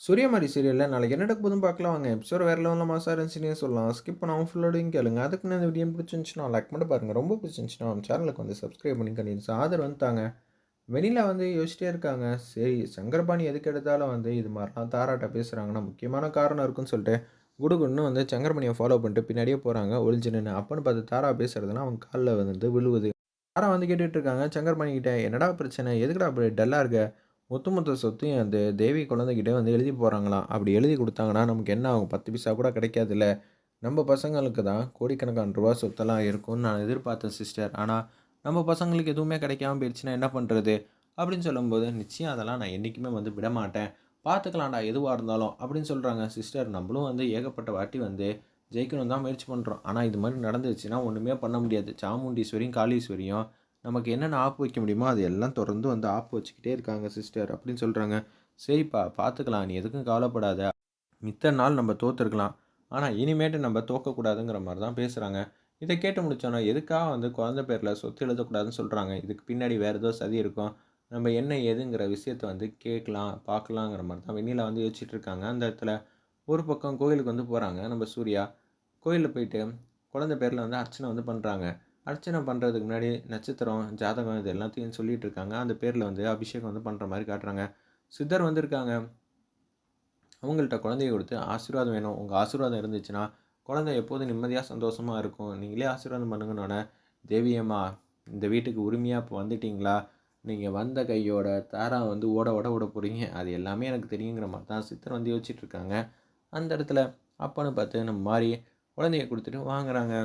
சூரியமாரி சீரியலில் நாளைக்கு என்ன நடக்க போதும் பார்க்கலாம். வாங்க எபிசோட் வேறு லெவலில் மாசாக இருந்துச்சுன்னே சொல்லலாம். ஸ்கிப் பண்ணாமல் ஃபுல்லோடையும் கேளுங்க. அதுக்கு இந்த வீடியோ பிடிச்சிருந்துச்சுன்னா லைக் மட்டும் பாருங்கள் ரொம்ப பிடிச்சிருந்துச்சுன்னா நம்ம சேனலுக்கு வந்து சப்ஸ்கிரைப் பண்ணி கண்டிப்பாக ஆதரவு வந்துட்டாங்க வெளியில் வந்து யோசிச்சிட்டே இருக்காங்க. சரி சங்கரபாணி எதுக்கு எடுத்தாலும் வந்து இது மாதிரிலாம் தாராட்ட பேசுகிறாங்கன்னா முக்கியமான காரணம் இருக்குன்னு சொல்லிட்டு குடுகுன்னு வந்து சங்கரபாணியை ஃபாலோ பண்ணிட்டு பின்னாடியே போகிறாங்க ஒளிஞ்சுன்னு நின்று அப்பன்னு பார்த்து தாரா பேசுறதுன்னா அவங்க காலில் வந்து விழுவுது. தாரா வந்து கேட்டுகிட்டு இருக்காங்க. சங்கரபாணி என்னடா பிரச்சனை? எதுக்குடா அப்படி டல்லாக இருக்க? ஒட்டுமொத்த சொத்தையும் அந்த தேவி குழந்தைகிட்டே வந்து எழுதி போகிறாங்களாம் அப்படி எழுதி கொடுத்தாங்கன்னா நமக்கு என்ன ஆகும்? பத்து பைசா கூட கிடைக்காதுல்ல. நம்ம பசங்களுக்கு தான் கோடிக்கணக்கான ரூபா சொத்தெல்லாம் இருக்கும்னு நான் எதிர்பார்த்தேன் சிஸ்டர் ஆனால் நம்ம பசங்களுக்கு எதுவுமே கிடைக்காம போயிடுச்சுன்னா என்ன பண்ணுறது அப்படின்னு சொல்லும்போது நிச்சயம் அதெல்லாம் நான் என்றைக்குமே வந்து விட மாட்டேன் பார்த்துக்கலாம்டா எதுவாக இருந்தாலும். அப்படின்னு சொல்கிறாங்க சிஸ்டர் நம்மளும் வந்து ஏகப்பட்ட வாட்டி வந்து ஜெயிக்கணும் தான் முயற்சி பண்ணுறோம் ஆனால் இது மாதிரி நடந்துச்சுன்னா ஒன்றுமே பண்ண முடியாது. சாமுண்டீஸ்வரியும் காளீஸ்வரியும் நமக்கு என்னென்ன ஆப் வைக்க முடியுமோ அது எல்லாம் தொடர்ந்து வந்து ஆப் வச்சுக்கிட்டே இருக்காங்க சிஸ்டர். அப்படின்னு சொல்கிறாங்க சரிப்பா பார்த்துக்கலாம் நீ எதுக்கும் கவலைப்படாத. மித்த நாள் நம்ம தோற்றுருக்கலாம் ஆனால் இனிமேட்டு நம்ம தோக்கக்கூடாதுங்கிற மாதிரி தான் பேசுகிறாங்க இதை கேட்டு முடித்தோன்னா எதுக்காக வந்து குழந்தை பேரில் சொத்து எழுதக்கூடாதுன்னு சொல்கிறாங்க இதுக்கு பின்னாடி வேறு ஏதோ சதி இருக்கும். நம்ம என்ன ஏதுங்கிற விஷயத்த வந்து கேட்கலாம் பார்க்கலாங்கிற மாதிரி தான் வெண்ணிலா வந்து யோசிச்சுட்டு இருக்காங்க. அந்த இடத்துல ஒரு பக்கம் கோயிலுக்கு வந்து போகிறாங்க நம்ம சூர்யா. கோயிலில் போயிட்டு குழந்தை பேரில் வந்து அர்ச்சனை வந்து பண்ணுறாங்க அர்ச்சனை பண்ணுறதுக்கு முன்னாடி நட்சத்திரம் ஜாதகம் இது எல்லாத்தையும் சொல்லிகிட்டு இருக்காங்க அந்த பேரில் வந்து அபிஷேகம் வந்து பண்ணுற மாதிரி காட்டுறாங்க. சித்தர் வந்திருக்காங்க. அவங்கள்ட்ட குழந்தைய கொடுத்து ஆசீர்வாதம் வேணும். உங்கள் ஆசீர்வாதம் இருந்துச்சுன்னா குழந்தை எப்போதும் நிம்மதியாக சந்தோஷமாக இருக்கும். நீங்களே ஆசீர்வாதம் பண்ணுங்கன்னொன்னே தேவியம்மா இந்த வீட்டுக்கு உரிமையாக இப்போ வந்துட்டிங்களா? நீங்கள் வந்த கையோட தாரா வந்து ஓட ஓட ஓட போகிறீங்க அது எல்லாமே எனக்கு தெரியுங்கிற மாதிரி தான் சித்தர் வந்து யோசிச்சுட்ருக்காங்க அந்த இடத்துல அப்பன்னு பார்த்து நம்ம மாதிரி குழந்தைய கொடுத்துட்டு வாங்குறாங்க.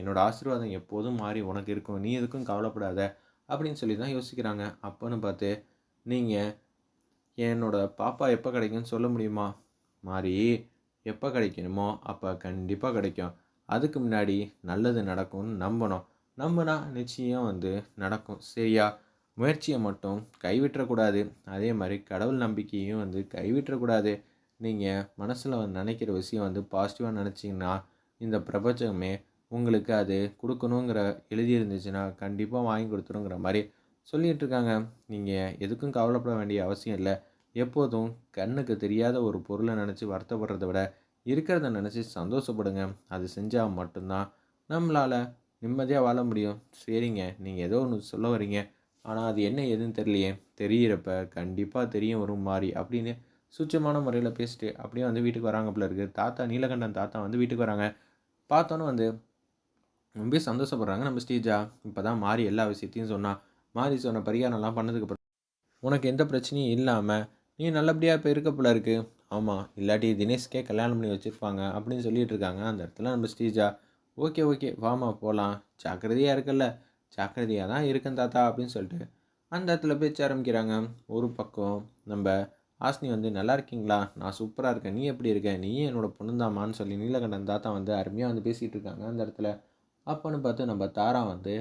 என்னோடய ஆசீர்வாதம் எப்போதும் மாறி உனக்கு இருக்கும். நீ எதுக்கும் கவலைப்படாத. அப்படின்னு சொல்லி தான் யோசிக்கிறாங்க. அப்போன்னு பார்த்து நீங்கள் என்னோட பாப்பா எப்போ கிடைக்கும்னு சொல்ல முடியுமா? மாறி எப்போ கிடைக்கணுமோ அப்போ கண்டிப்பாக கிடைக்கும். அதுக்கு முன்னாடி நல்லது நடக்கும்னு நம்பணும். நம்பினா நிச்சயம் வந்து நடக்கும். சரியா? முயற்சியை மட்டும் கைவிட்டுறக்கூடாது. அதே மாதிரி கடவுள் நம்பிக்கையும் வந்து கைவிட்டுறக்கூடாது. நீங்கள் மனசில் நினைக்கிற விஷயம் வந்து பாசிட்டிவாக நினச்சிங்கன்னா இந்த பிரபஞ்சமே உங்களுக்கு அது கொடுக்கணுங்கிற எழுதியிருந்துச்சுன்னா கண்டிப்பாக வாங்கி கொடுத்துருங்கிற மாதிரி சொல்லிகிட்டு இருக்காங்க நீங்கள் எதுக்கும் கவலைப்பட வேண்டிய அவசியம் இல்லை. எப்போதும் கண்ணுக்கு தெரியாத ஒரு பொருளை நினச்சி வருத்தப்படுறத விட இருக்கிறத நினச்சி சந்தோஷப்படுங்க. அது செஞ்சால் மட்டும்தான் நம்மளால் நிம்மதியாக வாழ முடியும். சரிங்க நீங்கள் ஏதோ ஒன்று சொல்ல வரீங்க. ஆனால் அது என்ன எதுன்னு தெரியலையே. தெரியிறப்ப கண்டிப்பாக தெரியும் வரும் மாதிரி அப்படின்னு சுச்சமான முறையில் பேசிட்டு அப்படியே வந்து வீட்டுக்கு வராங்க போல இருக்குது தாத்தா நீலகண்டன் தாத்தா வந்து வீட்டுக்கு வராங்க. பார்த்தோன்னே வந்து ரொம்ப சந்தோஷப்படுறாங்க. நம்ம ஸ்டேஜா இப்போ தான் மாறி எல்லா விஷயத்தையும் சொன்னான் மாறி சொன்ன பரிகாரம்லாம் பண்ணதுக்கப்புறம் உனக்கு எந்த பிரச்சனையும் இல்லாமல் நீ நல்லபடியாக இப்போ இருக்க போல இருக்கு. ஆமாம் இல்லாட்டி தினேஷ்கே கல்யாணம் பண்ணி வச்சுருப்பாங்க அப்படின்னு சொல்லிட்டு இருக்காங்க. அந்த இடத்துல நம்ம ஸ்டேஜா ஓகே ஓகே வாமா போகலாம் ஜாக்கிரதையாக இருக்கல ஜாக்கிரதையாக தான் இருக்கேன் தாத்தா அப்படின்னு சொல்லிட்டு அந்த இடத்துல பேச்ச ஆரம்பிக்கிறாங்க. ஒரு பக்கம் நம்ம ஆஸ்னி வந்து நல்லா இருக்கீங்களா? நான் சூப்பராக இருக்கேன். நீ எப்படி இருக்க? நீ என்னோட பொண்ணுந்தாமான்னு சொல்லி நீலகண்டன் தாத்தா வந்து அருமையாக வந்து பேசிகிட்டு இருக்காங்க. அந்த இடத்துல அப்போன்னு பார்த்து நம்ம தாரா வந்து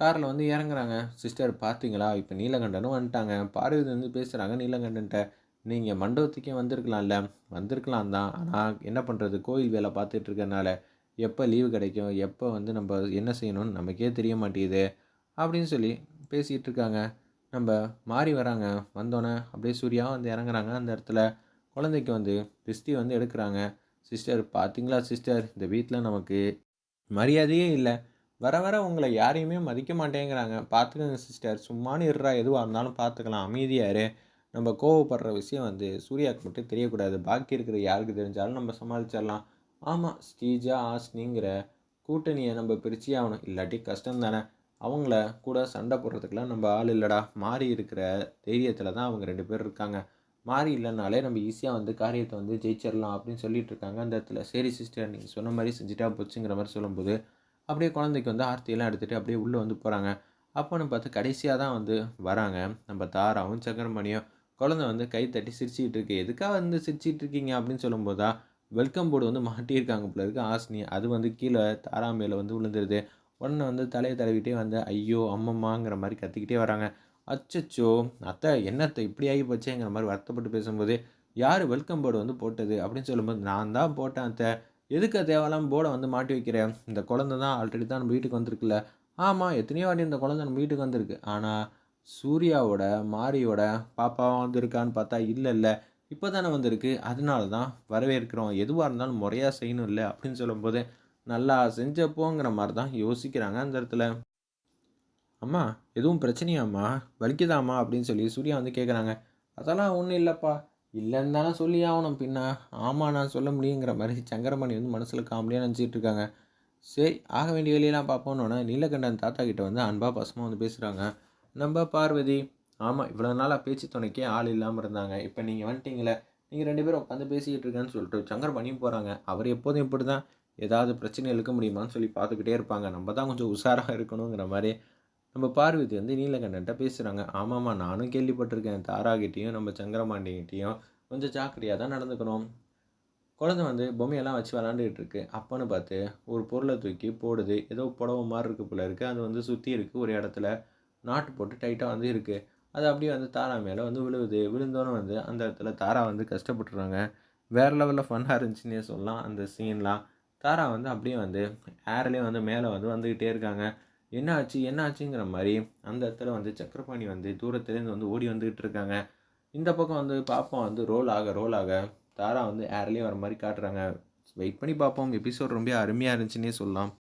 காரில் வந்து இறங்குறாங்க. சிஸ்டர் பார்த்தீங்களா? இப்போ நீலகண்டனும் வந்துட்டாங்க. பார்வதி வந்து பேசுகிறாங்க நீலகண்டன்ட்ட நீங்கள் மண்டபத்துக்கே வந்திருக்கலாம்ல. வந்திருக்கலாம் தான். ஆனால் என்ன பண்ணுறது கோயில் வேலை பார்த்துட்டு இருக்கறனால எப்போ லீவு கிடைக்கும்? எப்போ வந்து நம்ம என்ன செய்யணும்னு நமக்கே தெரிய மாட்டேங்குது. அப்படின்னு சொல்லி பேசிகிட்டு இருக்காங்க நம்ம மாறி வராங்க. வந்தோன்னே அப்படியே சூர்யா வந்து இறங்குறாங்க. அந்த இடத்துல குழந்தைக்கு வந்து திருஷ்டி வந்து எடுக்கிறாங்க. சிஸ்டர் பார்த்தீங்களா சிஸ்டர்? இந்த வீட்டில் நமக்கு மரியாதையே இல்லை. வர வர உங்களை யாரையுமே மதிக்க மாட்டேங்கிறாங்க. பார்த்துக்கோங்க சிஸ்டர் சும்மானு இருறா எதுவாக இருந்தாலும் பார்த்துக்கலாம் அமைதியாரு நம்ம கோவப்படுற விஷயம் வந்து சூர்யாவுக்கு மட்டும் தெரியக்கூடாது. பாக்கி இருக்கிற யாருக்கு தெரிஞ்சாலும் நம்ம சமாளிச்சிடலாம் ஆமாம் ஸ்ரீஜா ஆஸ்னிங்கிற கூட்டணியை நம்ம பிரிச்சே ஆகணும். இல்லாட்டி கஷ்டம் தானே அவங்கள கூட சண்டை போடுறதுக்கெலாம் நம்ம ஆள் இல்லைடா. மாறி இருக்கிற தைரியத்தில் தான் அவங்க ரெண்டு பேர் இருக்காங்க. மாறி இல்லைனாலே நம்ம ஈஸியாக வந்து காரியத்தை வந்து ஜெயிச்சிடலாம் அப்படின்னு சொல்லிட்டு இருக்காங்க. அந்த இடத்துல சரி சிஸ்டர் நீங்கள் சொன்ன மாதிரி செஞ்சுட்டா போச்சுங்கிற மாதிரி சொல்லும்போது அப்படியே குழந்தைக்கு வந்து ஆர்த்தியெல்லாம் எடுத்துகிட்டு அப்படியே உள்ளே வந்து போகிறாங்க அப்போன்னு பார்த்து கடைசியாக தான் வந்து வராங்க. நம்ம தாராவும் சக்கரமணியும் குழந்தை வந்து கை தட்டி சிரிச்சிக்கிட்டு இருக்கு. எதுக்காக வந்து சிரிச்சிட்டு இருக்கீங்க? அப்படின்னு சொல்லும்போது தான் வெல்கம் போர்டு வந்து மாட்டியிருக்காங்க போல இருக்குது ஆசினி. அது வந்து கீழே தாரா மேலே வந்து விழுந்துருது. உடனே வந்து தலையை தடவிட்டே வந்து ஐயோ அம்மம்மாங்கிற மாதிரி கத்திக்கிட்டே வராங்க. அச்சச்சோ அத்தை என்னத்தை இப்படி ஆகி போச்சேங்கிற மாதிரி வருத்தப்பட்டு பேசும்போது யார் வெல்கம் போர்டு வந்து போட்டது? அப்படின்னு சொல்லும்போது நான் தான் போட்டேன் அத்தை. எதுக்கு தேவையில்லாம போர்டை வந்து மாட்டி வைக்கிறேன் இந்த குழந்தை தான் ஆல்ரெடி தான் நம்ம வீட்டுக்கு வந்திருக்குல்ல. ஆமாம் எத்தனையோ வாட்டி இந்த குழந்தை நம்ம வீட்டுக்கு வந்திருக்கு. ஆனால் சூர்யாவோட மாரியோட பாப்பாவும் வந்திருக்கான்னு பார்த்தா இல்லை இல்லை. இப்போ தானே வந்திருக்கு. அதனால தான் வரவேற்கிறோம். எதுவாக இருந்தாலும் முறையாக செய்யணும் இல்லை. அப்படின்னு சொல்லும்போது நல்லா செஞ்சப்போங்கிற மாதிரி தான் யோசிக்கிறாங்க அந்த இடத்துல. அம்மா எதுவும் பிரச்சனையாம்மா? வலிக்குதாம்மா? அப்படின்னு சொல்லி சூர்யா வந்து கேட்குறாங்க அதெல்லாம் ஒன்றும் இல்லைப்பா. இல்லைன்னு தானே சொல்லி ஆகணும் பின்னா. ஆமாம் நான் சொல்ல முடியுங்கிற மாதிரி சங்கரமணி வந்து மனசில் காமெடியாக நினச்சிட்டு இருக்காங்க. சரி ஆக வேண்டிய வேலையெல்லாம் பார்ப்போன்னொன்னே நீலகண்டன் தாத்தா கிட்ட வந்து அன்பா பசமாக வந்து பேசுகிறாங்க நம்ம பார்வதி. ஆமாம் இவ்வளோ நாளாக பேச்சு துணைக்கே ஆள் இல்லாமல் இருந்தாங்க. இப்போ நீங்கள் வந்துட்டீங்களே. நீங்கள் ரெண்டு பேரும் உட்காந்து பேசிக்கிட்டு இருக்கேன்னு சொல்லிட்டு சங்கரமணியும் போகிறாங்க அவர் எப்போதும் இப்படி தான் ஏதாவது பிரச்சனை இழுக்க முடியுமான்னு சொல்லி பார்த்துக்கிட்டே இருப்பாங்க. நம்ம தான் கொஞ்சம் உஷாராக இருக்கணுங்கிற மாதிரி நம்ம பார்வதி வந்து நீலகண்டன்ட்ட பேசுகிறாங்க ஆமாம்மா நானும் கேள்விப்பட்டிருக்கேன். தாராகிட்டேயும் நம்ம சங்கரமாண்டிகிட்டேயும் கொஞ்சம் ஜாக்கிரதையாக தான் நடந்துக்கணும். குழந்தை வந்து பொம்மையெல்லாம் வச்சு விளாண்டுக்கிட்டு இருக்கு. அப்பன்னு பார்த்து ஒரு பொருளை தூக்கி போடுது. ஏதோ புடவை மாதிரி இருக்கு போல இருக்குது அது வந்து சுற்றி இருக்குது ஒரு இடத்துல நாட்டு போட்டு டைட்டாக வந்து இருக்குது அது அப்படியே வந்து தாரா மேலே வந்து விழுவுது. விழுந்தோன்னே வந்து அந்த இடத்துல தாரா வந்து கஷ்டப்பட்டுறாங்க. வேறு லெவலில் ஃபன்னாக இருந்துச்சுன்னே சொல்லலாம். அந்த சீன்லாம் தாரா வந்து அப்படியே வந்து ஏர்லேயே வந்து மேலே வந்து வந்துக்கிட்டே இருக்காங்க. என்ன ஆச்சு என்ன ஆச்சுங்கிற மாதிரி அந்த இடத்துல வந்து சக்கரபாணி வந்து தூரத்துலேருந்து வந்து ஓடி வந்துக்கிட்டு இருக்காங்க. இந்த பக்கம் வந்து பாப்போம் வந்து ரோல் ஆக ரோல் ஆக தாரா வந்து ஏர்லேயே வர மாதிரி காட்டுறாங்க. வெயிட் பண்ணி பார்ப்போம் எபிசோட் ரொம்ப அருமையாக இருந்துச்சுன்னே சொல்லலாம்.